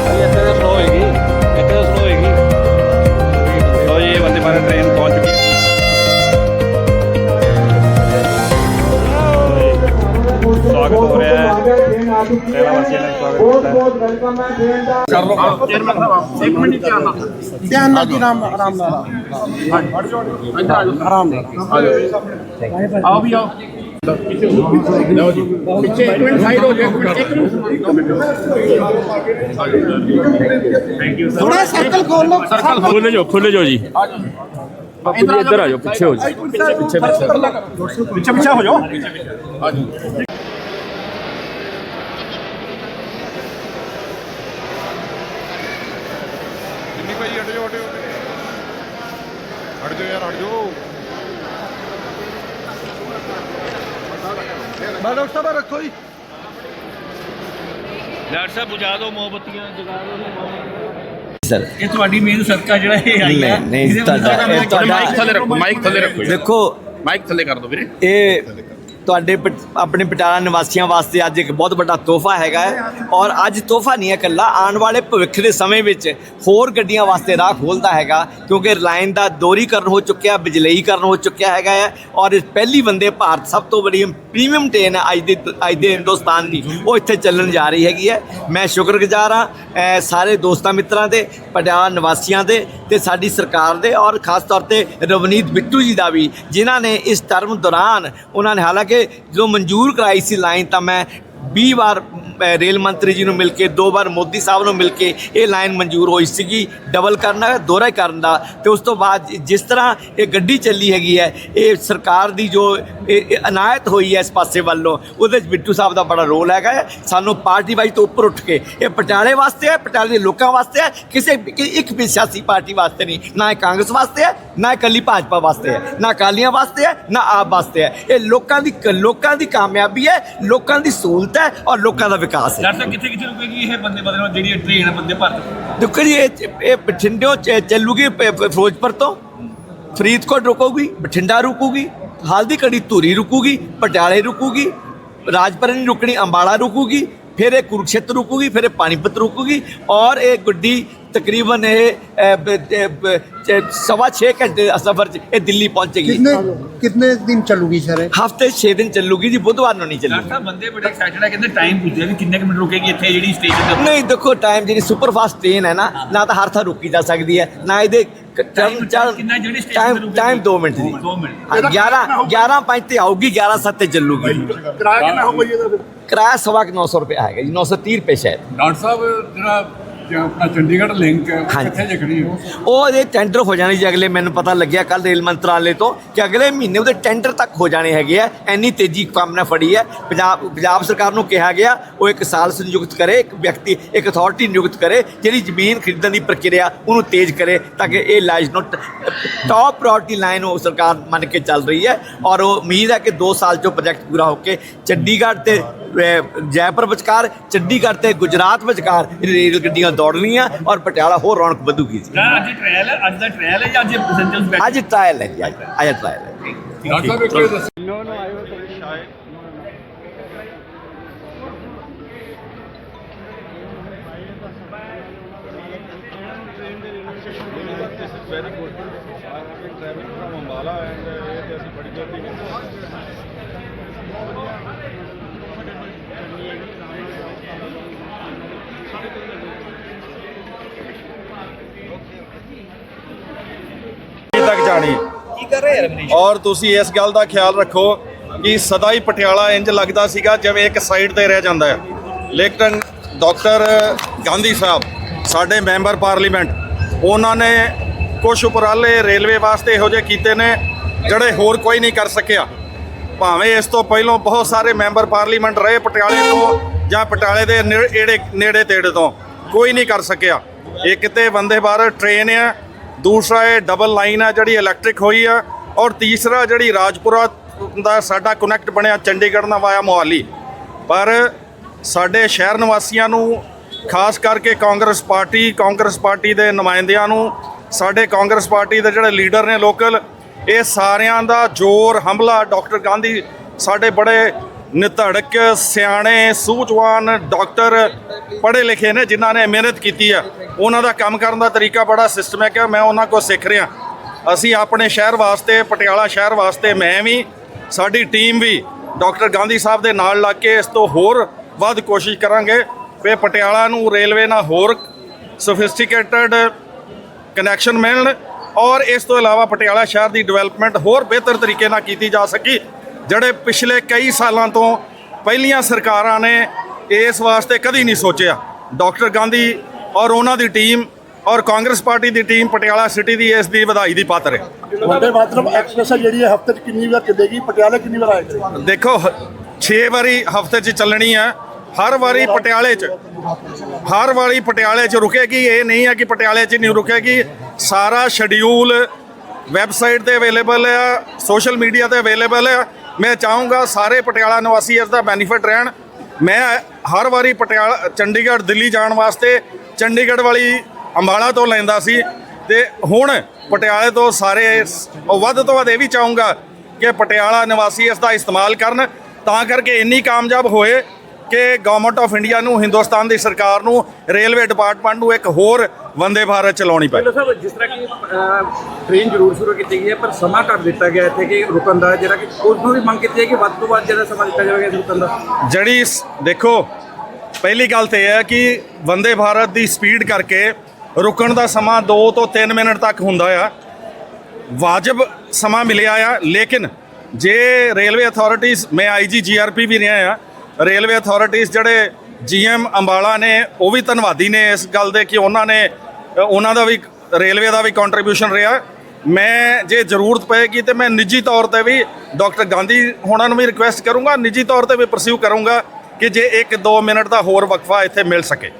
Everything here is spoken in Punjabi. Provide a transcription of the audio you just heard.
ਭਾਈ ਇੱਥੇ ਤਾਂ ਸਲੋ ਹੋਏਗੀ ਇੱਥੇ ਤਾਂ ਸਲੋ ਹੋਏਗੀ ਲੋ ਜੀ ਬੰਦੇ ਭਾਰਤ ਟ੍ਰੇਨ ਪਹੁੰਚ ਚੁੱਕੀ ਹੈ ਸਵਾਗਤ ਹੋ ਰਿਹਾ ਹੈ ਪਹਿਲਾ ਵਾਸੀਆਂ ਦਾ ਸਵਾਗਤ ਕੀਤਾ ਹੈ ਧਿਆਨ ਨਾਲ ਜੀ ਰਾਮ ਰਾਮ ਨਾਲ ਆਰਾਮ ਨਾਲ ਆਓ ਵੀ ਆਓ ਲਓ ਜੀ। ਪਿੱਛੇ ਇੱਕ ਮਿੰਟ ਸਾਈਡ ਹੋ ਜਾਓ ਇੱਕ ਮਿੰਟ ਥੈਂਕ ਯੂ ਥੋੜਾ ਸਰਕਲ ਖੋਲ ਲਓ। ਖੁੱਲੇ ਜਾਓ ਖੁੱਲੇ ਜਾਓ ਜੀ। ਇੱਧਰ ਆ ਜਾਓ ਪਿੱਛੇ ਹੋ ਜਾਓ। ਪਿੱਛੇ ਪਿੱਛੇ ਪਿੱਛੇ। ਪਿੱਛੇ ਹੋ ਜਾਓ। ਕਿੰਨੀ ਭਾਈ ਹਟ ਜਾਓ ਹਟ ਜਾਓ ਹਟ ਜਾਓ ਯਾਰ ਹਟ ਜਾਓ ਮੈਂ ਡਾਕਟਰ ਸਾਹਿਬ ਰੱਖੋ ਜੀ। ਡਾਕਟਰ ਸਾਹਿਬ ਬੁਝਾ ਦਿਓ ਮੋਮਬੱਤੀਆਂ ਜਗਾ ਦਿਓ ਸਰ ਇਹ ਤੁਹਾਡੀ ਮੇਨ ਸਦਕਾ ਜਿਹੜਾ ਇਹ ਆਈ ਹੈ ਨਹੀਂ ਨਹੀਂ ਤੁਹਾਡਾ ਇਹ ਮਾਈਕ ਥੱਲੇ ਰੱਖੋ ਮਾਈਕ ਥੱਲੇ ਰੱਖੋ। ਦੇਖੋ ਮਾਈਕ ਥੱਲੇ ਕਰ ਦਿਓ ਵੀਰੇ। ਇਹ ਤੁਹਾਡੇ ਪਟ- ਆਪਣੇ ਪਟਿਆਲਾ ਨਿਵਾਸੀਆਂ ਵਾਸਤੇ ਅੱਜ ਇੱਕ ਬਹੁਤ ਵੱਡਾ ਤੋਹਫਾ ਹੈਗਾ ਹੈ। ਔਰ ਅੱਜ ਤੋਹਫਾ ਨਹੀਂ ਹੈ ਇਕੱਲਾ, ਆਉਣ ਵਾਲੇ ਭਵਿੱਖ ਦੇ ਸਮੇਂ ਵਿੱਚ ਹੋਰ ਗੱਡੀਆਂ ਵਾਸਤੇ ਰਾਹ ਖੋਲਦਾ ਹੈਗਾ, ਕਿਉਂਕਿ ਲਾਈਨ ਦਾ ਦੋਰੀਕਰਨ ਹੋ ਚੁੱਕਿਆ, ਬਿਜਲਈਕਰਨ ਹੋ ਚੁੱਕਿਆ ਹੈਗਾ ਹੈ। ਔਰ ਇਸ ਪਹਿਲੀ ਵੰਦੇ ਭਾਰਤ ਸਭ ਤੋਂ ਵੱਡੀ ਪ੍ਰੀਮੀਅਮ ਟ੍ਰੇਨ ਹੈ ਅੱਜ ਦੇ ਅੱਜ ਦੇ ਹਿੰਦੁਸਤਾਨ ਦੀ, ਉਹ ਇੱਥੇ ਚੱਲਣ ਜਾ ਰਹੀ ਹੈਗੀ ਹੈ। ਮੈਂ ਸ਼ੁਕਰਗੁਜ਼ਾਰ ਹਾਂ ਸਾਰੇ ਦੋਸਤਾਂ ਮਿੱਤਰਾਂ ਦੇ, ਪਟਿਆਲਾ ਨਿਵਾਸੀਆਂ ਦੇ ਤੇ ਸਾਡੀ ਸਰਕਾਰ ਦੇ ਔਰ ਖਾਸ ਤੌਰ ਤੇ ਰਵਨੀਤ ਬਿੱਟੂ ਜੀ ਦਾ ਵੀ, ਜਿਨ੍ਹਾਂ ਨੇ ਇਸ ਟਰਮ ਦੌਰਾਨ, ਉਹਨਾਂ ਨੇ ਹਾਲਾਂਕਿ ਜਦੋਂ ਮਨਜ਼ੂਰ ਕਰਾਈ ਸੀ ਲਾਈਨ ਤਾਂ ਮੈਂ 20 ਵਾਰ ਰੇਲ ਮੰਤਰੀ ਜੀ ਨੂੰ ਮਿਲ ਕੇ, ਦੋ ਵਾਰ ਮੋਦੀ ਸਾਹਿਬ ਨੂੰ ਮਿਲ ਕੇ ਇਹ ਲਾਈਨ ਮਨਜ਼ੂਰ ਹੋਈ ਸੀਗੀ ਡਬਲ ਕਰਨਾ, ਦੋਹਰਾ ਕਰਨ ਦਾ ਤੇ ਉਸ ਤੋਂ ਬਾਅਦ ਜਿਸ ਤਰ੍ਹਾਂ ਇਹ ਗੱਡੀ ਚੱਲੀ ਹੈਗੀ ਹੈ, ਇਹ ਸਰਕਾਰ ਦੀ ਜੋ ਇਹ ਇਹ ਅਨਾਇਤ ਹੋਈ ਹੈ ਇਸ ਪਾਸੇ ਵੱਲੋਂ, ਉਹਦੇ ਵਿੱਚ ਬਿੱਟੂ ਸਾਹਿਬ ਦਾ ਬੜਾ ਰੋਲ ਹੈਗਾ ਹੈ। ਸਾਨੂੰ ਪਾਰਟੀ ਵਾਈਜ਼ ਤੋਂ ਉੱਪਰ ਉੱਠ ਕੇ, ਇਹ ਪਟਿਆਲੇ ਵਾਸਤੇ ਹੈ, ਪਟਿਆਲੇ ਦੇ ਲੋਕਾਂ ਵਾਸਤੇ ਹੈ, ਕਿਸੇ ਇੱਕ ਵੀ ਸਿਆਸੀ ਪਾਰਟੀ ਵਾਸਤੇ ਨਹੀਂ, ਨਾ ਇਹ ਕਾਂਗਰਸ ਵਾਸਤੇ ਹੈ, ਨਾ ਇਕੱਲੀ ਭਾਜਪਾ ਵਾਸਤੇ ਹੈ, ਨਾ ਅਕਾਲੀਆਂ ਵਾਸਤੇ ਹੈ, ਨਾ ਆਪ ਵਾਸਤੇ ਹੈ ਇਹ ਲੋਕਾਂ ਦੀ ਲੋਕਾਂ ਦੀ ਕਾਮਯਾਬੀ ਹੈ, ਲੋਕਾਂ ਦੀ ਸਹੂਲਤ ਹੈ ਔਰ ਲੋਕਾਂ ਦਾ ਵਿਕਾਸ ਹੈ। ਡਾਕਟਰ ਸਾਹਿਬ ਕਿੱਥੇ ਕਿੱਥੇ ਰੁਕੇਗੀ ਇਹ ਬੰਦੇ ਬਦਲ ਜਿਹੜੀ ਟ੍ਰੇਨ ਬੰਦੇ ਭਾਰਤ? ਦੇਖੋ ਜੀ ਇਹ ਇਹ ਬਠਿੰਡਿਓਂ ਚ- ਚੱਲੂਗੀ ਪ- ਪ- ਫਿਰੋਜ਼ਪੁਰ ਤੋਂ। ਫਰੀਦਕੋਟ ਰੁਕੂਗੀ ਬਠਿੰਡਾ ਰੁਕੂਗੀ ਹਲਦੀ ਕੜੀ ਧੂਰੀ ਰੁਕੂਗੀ ਪਟਿਆਲੇ ਰੁਕੂਗੀ ਰਾਜਪੁਰਾ ਨਹੀਂ ਰੁਕਣੀ ਅੰਬਾਲਾ ਰੁਕੂਗੀ ਫਿਰ ਇਹ ਕੁਰੂਕਸ਼ੇਤਰ ਰੁਕੂਗੀ ਫਿਰ ਇਹ ਪਾਣੀਪਤ ਰੁਕੂਗੀ ਔਰ ਇਹ ਗੱਡੀ ਤਕਰੀਬਨ ਇਹ ਅ, ਬ- ਅ, ਬ- ਚ- ਸਵਾ 6 ਘੰਟੇ ਦਾ ਸਫ਼ਰ 'ਚ ਇਹ ਦਿੱਲੀ ਪਹੁੰਚੇਗੀ कितने कितने दिन चलूगी सर ਹਫਤੇ 6 ਦਿਨ ਚੱਲੂਗੀ ਜੀ ਬੁੱਧਵਾਰ ਨੂੰ ਨਹੀਂ ਡਾਕਟਰ ਚੱਲੂਗੀ ਸਾਹਿਬ ਬੰਦੇ ਬੜੇ ਐਕਸਾਈਟਡ ਹੈ ਕਹਿੰਦੇ ਟਾਈਮ ਪੁੱਛਿਆ ਵੀ ਕਿੰਨੇ ਕੁ ਮਿੰਟ ਰੁਕੇਗੀ ਇੱਥੇ ਜਿਹੜੀ ਸਟੇਸ਼ਨ ਤੇ ਨਹੀਂ ਦੇਖੋ ਟਾਈਮ ਜਿਹੜੀ ਸੁਪਰ ਫਾਸਟ ਟ੍ਰੇਨ ਹੈ ਨਾ ਨਾ ਤਾਂ ਹਰ ਥਾਂ ਰੁਕੀ ਜਾ ਸਕਦੀ ਹੈ ਨਾ ਇਹਦੇ Time- time ਕਿੰਨਾ ਜਿਹੜੀ station ਤੇ ਟਾਈਮ ਰੁਕੇਗੀ? ਟਾਈਮ 2 ਮਿੰਟ ਦੀ ਦੋ ਮਿੰਟ। ਹਾਂ, 11 11 5 ਤੇ ਆਊਗੀ 11 7 ਤੇ ਚੱਲੂਗੀ ਕਿਰਾਇਆ ਕਿੰਨਾ ਹੋਊਗਾ ਜੀ ਇਹਦਾ ਫਿਰ ਕਿਰਾਇਆ ਸਵਾ ਕੁ 900 ਰੁਪਏ ਹੈਗਾ ਜੀ 930 ਰੁਪਏ ਸ਼ਾਇਦ ਡਾਕਟਰ ਸਾਹਿਬ ਜਿਹੜਾ ਜ- ਆਪਣਾ ਚੰਡੀਗੜ੍ਹ ਲਿੰਕ ਹੈ ਉਹ ਹਾਂਜੀ। ਕਿੱਥੇ ਖੜੀ ਹੋ? ਉਹ ਇਹਦੇ ਟੈਂਡਰ ਹੋ ਜਾਣੇ ਜੀ ਅਗਲੇ ਮੈਨੂੰ ਪਤਾ ਲੱਗਿਆ ਕੱਲ ਰੇਲ ਮੰਤਰਾਲੇ ਤੋਂ ਕਿ ਅਗਲੇ ਮਹੀਨੇ ਉਹਦੇ ਟੈਂਡਰ ਤੱਕ ਹੋ ਜਾਣੇ ਹੈਗੇ ਆ। ਇੰਨੀ ਤੇਜ਼ੀ ਕੰਮ ਨਾਲ ਫੜੀ ਹੈ। ਪੰਜਾਬ ਪੰਜਾਬ ਸਰਕਾਰ ਨੂੰ ਕਿਹਾ ਗਿਆ ਉਹ ਇੱਕ ਸਾਲ ਸੰਯੁਕਤ ਕਰੇ ਇੱਕ ਵਿਅਕਤੀ ਇੱਕ ਅਥਾਰਟੀ ਨਿਯੁਕਤ ਕਰੇ ਜਿਹੜੀ ਜ਼ਮੀਨ ਖਰੀਦਣ ਦੀ ਪ੍ਰਕਿਰਿਆ ਉਹਨੂੰ ਤੇਜ਼ ਕਰੇ ਤਾਂ ਕਿ ਇਹ ਲਾਈਨ ਨੂੰ ਟੌਪ ਪ੍ਰਾਇੋਰਟੀ ਲਾਈਨ ਉਹ ਸਰਕਾਰ ਮੰਨ ਕੇ ਚੱਲ ਰਹੀ ਹੈ। ਔਰ ਉਹ ਉਮੀਦ ਹੈ ਕਿ 2 ਸਾਲ 'ਚੋਂ ਪ੍ਰੋਜੈਕਟ ਪੂਰਾ ਹੋ ਕੇ ਚੰਡੀਗੜ੍ਹ ਤੇ ਜੈਪੁਰ ਵਿਚਕਾਰ ਚੰਡੀਗੜ੍ਹ ਤੇ ਗੁਜਰਾਤ ਵਿਚਕਾਰ ਇਹ ਰੇਲ ਗੱਡੀਆਂ ਦੌੜਨੀਆਂ ਔਰ ਪਟਿਆਲਾ ਹੋਰ ਰੌਣਕ ਵਧੂਗੀ ਜੀ ਅੱਜ ਟ੍ਰਾਇਲ ਹੈ ਅੱਜ ਦਾ ਟ੍ਰਾਇਲ ਹੈ ਜਾਂ ਅੱਜ ਪੈਸੇਂਜਰਸ ਅੱਜ ਟ੍ਰਾਇਲ ਹੈ ਜੀ ਅੱਜ ਅੱਜ ਟ੍ਰਾਇਲ ਹੈ ਡਾਕਟਰ ਸਾਹਿਬ ਇੱਕ ਇਹ ਦੱਸੋ very good I have been travelling from Ambala and ਇਹ ਤੇ ਅਸੀਂ ਬੜੀ ਜਲਦੀ ਤੱਕ ਜਾਣੀ ਕੀ ਕਰ ਰਹੇ ਯਾਰ ਔਰ ਤੁਸੀਂ ਇਸ ਗੱਲ ਦਾ ਖਿਆਲ ਰੱਖੋ ਕਿ ਸਦਾ ਹੀ ਪਟਿਆਲਾ ਇੰਜ ਲੱਗਦਾ ਸੀਗਾ ਜਿਵੇਂ ਇੱਕ ਸਾਈਡ ਤੇ ਰਹਿ ਜਾਂਦਾ ਹੈ। ਲੇਕਿਨ ਡਾਕਟਰ ਗਾਂਧੀ ਸਾਹਿਬ ਸਾਡੇ ਮੈਂਬਰ ਪਾਰਲੀਮੈਂਟ ਉਹਨਾਂ ਨੇ ਕੁਝ ਉਪਰਾਲੇ ਰੇਲਵੇ ਵਾਸਤੇ ਇਹੋ ਜਿਹੇ ਕੀਤੇ ਨੇ ਜਿਹੜੇ ਹੋਰ ਕੋਈ ਨਹੀਂ ਕਰ ਸਕਿਆ। ਭਾਵੇਂ ਇਸ ਤੋਂ ਪਹਿਲਾਂ ਬਹੁਤ ਸਾਰੇ ਮੈਂਬਰ ਪਾਰਲੀਮੈਂਟ ਰਹੇ ਪਟਿਆਲੇ ਤੋਂ ਜਾਂ ਪਟਿਆਲੇ ਦੇ ਨੇੜੇ ਨੇੜੇ ਤੇੜੇ ਤੋਂ ਕੋਈ ਨਹੀਂ ਕਰ ਸਕਿਆ। ਇਹ ਕਿਤੇ ਵੰਦੇ ਭਾਰਤ ਟ੍ਰੇਨ ਹੈ ਦੂਸਰਾ ਇਹ ਡਬਲ ਲਾਈਨ ਹੈ ਜਿਹੜੀ ਇਲੈਕਟ੍ਰਿਕ ਹੋਈ ਆ ਔਰ ਤੀਸਰਾ ਜਿਹੜੀ ਰਾਜਪੁਰਾ ਦਾ ਸਾਡਾ ਕਨੈਕਟ ਬਣਿਆ ਚੰਡੀਗੜ੍ਹ ਨਾਲ ਵਾਇਆ ਮੋਹਾਲੀ। ਪਰ ਸਾਡੇ ਸ਼ਹਿਰ ਨਿਵਾਸੀਆਂ ਨੂੰ, ਖਾਸ ਕਰਕੇ ਕਾਂਗਰਸ ਪਾਰਟੀ ਕਾਂਗਰਸ ਪਾਰਟੀ ਦੇ ਨੁਮਾਇੰਦਿਆਂ ਨੂੰ, ਸਾਡੇ ਕਾਂਗਰਸ ਪਾਰਟੀ ਦੇ ਜਿਹੜੇ ਲੀਡਰ ਨੇ ਲੋਕਲ, ਇਹ ਸਾਰਿਆਂ ਦਾ ਜ਼ੋਰ, ਹਮਲਾ, ਡਾਕਟਰ ਗਾਂਧੀ ਸਾਡੇ ਬੜੇ ਨਿਧੜਕ ਸਿਆਣੇ ਸੂਝਵਾਨ ਡਾਕਟਰ ਪੜ੍ਹੇ ਲਿਖੇ ਨੇ, ਜਿਨ੍ਹਾਂ ਨੇ ਮਿਹਨਤ ਕੀਤੀ ਆ। ਉਹਨਾਂ ਦਾ ਕੰਮ ਕਰਨ ਦਾ ਤਰੀਕਾ ਬੜਾ ਸਿਸਟਮੈਟਿਕ ਹੈ ਮੈਂ ਉਹਨਾਂ ਕੋਲ ਸਿੱਖ ਰਿਹਾ। ਅਸੀਂ ਆਪਣੇ ਸ਼ਹਿਰ ਵਾਸਤੇ, ਪਟਿਆਲਾ ਸ਼ਹਿਰ ਵਾਸਤੇ ਮੈਂ ਵੀ, ਸਾਡੀ ਟੀਮ ਵੀ ਡਾਕਟਰ ਗਾਂਧੀ ਸਾਹਿਬ ਦੇ ਨਾਲ ਲੱਗ ਕੇ ਇਸ ਤੋਂ ਹੋਰ ਵੱਧ ਕੋਸ਼ਿਸ਼ ਕਰਾਂਗੇ ਵੀ ਪਟਿਆਲਾ ਨੂੰ ਰੇਲਵੇ ਨਾਲ ਹੋਰ ਸੋਫਿਸਟੀਕੇਟਡ ਕਨੈਕਸ਼ਨ ਮਿਲਣ ਔਰ ਇਸ ਤੋਂ ਇਲਾਵਾ ਪਟਿਆਲਾ ਸ਼ਹਿਰ ਦੀ ਡਿਵੈਲਪਮੈਂਟ ਹੋਰ ਬਿਹਤਰ ਤਰੀਕੇ ਨਾਲ ਕੀਤੀ ਜਾ ਸਕੀ। ਜਿਹੜੇ ਪਿਛਲੇ ਕਈ ਸਾਲਾਂ ਤੋਂ ਪਹਿਲੀਆਂ ਸਰਕਾਰਾਂ ਨੇ ਇਸ ਵਾਸਤੇ ਕਦੀ ਨਹੀਂ ਸੋਚਿਆ। ਡਾਕਟਰ ਗਾਂਧੀ ਔਰ ਉਹਨਾਂ ਦੀ ਟੀਮ ਔਰ ਕਾਂਗਰਸ ਪਾਰਟੀ ਦੀ ਟੀਮ ਪਟਿਆਲਾ ਸਿਟੀ ਦੀ ਇਸ ਦੀ ਵਧਾਈ ਦੀ ਪਾਤਰ ਹੈ। ਵੰਦੇ ਮਾਤਰਮ ਐਕਸਪ੍ਰੈਸ ਜਿਹੜੀ ਹੈ ਹਫ਼ਤੇ 'ਚ ਕਿੰਨੀ ਵਾਰ ਚੱਲੇਗੀ? ਪਟਿਆਲਾ ਕਿੰਨੀ ਵਾਰ ਆਏ ਕਰੇਗੀ ਦੇਖੋ 6 ਵਾਰੀ ਹਫ਼ਤੇ 'ਚ ਚੱਲਣੀ ਹੈ। ਹਰ ਵਾਰੀ ਪਟਿਆਲੇ 'ਚ ਹਰ ਵਾਰੀ ਪਟਿਆਲੇ 'ਚ ਰੁਕੇਗੀ। ਇਹ ਨਹੀਂ ਹੈ ਕਿ ਪਟਿਆਲੇ 'ਚ ਨਹੀਂ ਰੁਕੇਗੀ। ਸਾਰਾ ਸ਼ਡਿਊਲ ਵੈਬਸਾਈਟ ਤੇ ਅਵੇਲੇਬਲ ਹੈ ਸੋਸ਼ਲ ਮੀਡੀਆ ਤੇ ਅਵੇਲੇਬਲ ਹੈ। ਮੈਂ ਚਾਹੂੰਗਾ ਸਾਰੇ ਪਟਿਆਲਾ ਨਿਵਾਸੀ ਇਸ ਦਾ ਬੈਨੀਫਿਟ ਰਹਿਣ। ਮੈਂ ਹਰ ਵਾਰੀ ਪਟਿਆਲਾ, ਚੰਡੀਗੜ੍ਹ, ਦਿੱਲੀ ਜਾਣ ਵਾਸਤੇ ਚੰਡੀਗੜ੍ਹ ਵਾਲੀ ਅੰਬਾਲਾ ਤੋਂ ਲੈਂਦਾ ਸੀ ਤੇ ਹੁਣ ਪਟਿਆਲੇ ਤੋਂ ਸਾਰੇ ਵੱਧ ਤੋਂ ਵੱਧ ਇਹ ਵੀ ਚਾਹੂੰਗਾ ਕਿ ਪਟਿਆਲਾ ਨਿਵਾਸੀ ਇਸ ਦਾ ਇਸਤੇਮਾਲ ਕਰਨ ਤਾਂ ਕਰਕੇ ਇੰਨੀ ਕਾਮਯਾਬ ਹੋਏ। ਕਿ ਗਵਰਨਮੈਂਟ ਆਫ ਇੰਡੀਆ ਨੂੰ ਹਿੰਦੁਸਤਾਨ ਦੀ ਸਰਕਾਰ ਨੂੰ ਰੇਲਵੇ ਡਿਪਾਰਟਮੈਂਟ ਨੂੰ ਇੱਕ ਹੋਰ ਵੰਦੇ ਭਾਰਤ ਚਲਾਉਣੀ ਪਈ ਸਾਹਿਬ ਜਿਸ ਤਰ੍ਹਾਂ ਕਿ ਟ੍ਰੇਨ ਜ਼ਰੂਰ ਸ਼ੁਰੂ ਕੀਤੀ ਗਈ ਹੈ ਪਰ ਸਮਾਂ ਘੱਟ ਦਿੱਤਾ ਗਿਆ ਇੱਥੇ ਕਿ ਰੁਕਣ ਦਾ ਜਿਹੜਾ ਕਿ ਉਸ ਨੂੰ ਵੀ ਮੰਗ ਕੀਤੀ ਹੈ ਕਿ ਵੱਧ ਤੋਂ ਵੱਧ ਜਿਹੜਾ ਸਮਾਂ ਦਿੱਤਾ ਜਾਵੇਗਾ ਇਸ ਰੁਕਣ ਦਾ। ਜਿਹੜੀ ਦੇਖੋ ਪਹਿਲੀ ਗੱਲ ਤੇ ਇਹ ਹੈ ਕਿ ਵੰਦੇ ਭਾਰਤ ਦੀ ਸਪੀਡ ਕਰਕੇ ਰੁਕਣ ਦਾ ਸਮਾਂ 2 ਤੋਂ 3 ਮਿੰਟ ਤੱਕ ਹੁੰਦਾ ਆ। ਵਾਜਬ ਸਮਾਂ ਮਿਲਿਆ ਆ ਲੇਕਿਨ ਜੇ ਰੇਲਵੇ ਅਥਾਰਟੀਜ਼ ਮੈਂ ਆਈਜੀ ਜੀਆਰਪੀ ਵੀ ਰਿਹਾ ਆ ਰੇਲਵੇ ਅਥਾਰਟੀਜ਼ ਜਿਹੜੇ ਜੀਐਮ ਅੰਬਾਲਾ ਨੇ, ਉਹ ਵੀ ਧੰਨਵਾਦੀ ਨੇ ਇਸ ਗੱਲ ਦੇ ਕਿ ਉਹਨਾਂ ਨੇ ਉਹਨਾਂ ਦਾ ਵੀ ਰੇਲਵੇ ਦਾ ਵੀ ਕੰਟਰੀਬਿਊਸ਼ਨ ਰਿਹਾ। ਮੈਂ ਜੇ ਜ਼ਰੂਰਤ ਪਏਗੀ ਤੇ ਮੈਂ ਨਿੱਜੀ ਤੌਰ ਤੇ ਵੀ ਡਾਕਟਰ ਗਾਂਧੀ ਹੋਣਾ ਨੂੰ ਵੀ ਰਿਕੁਐਸਟ ਕਰੂੰਗਾ, ਨਿੱਜੀ ਤੌਰ ਤੇ ਵੀ ਪਰਸਿਊ ਕਰੂੰਗਾ ਕਿ ਜੇ 1-2 ਮਿੰਟ ਦਾ ਹੋਰ ਵਕਫਾ ਇੱਥੇ ਮਿਲ ਸਕੇ।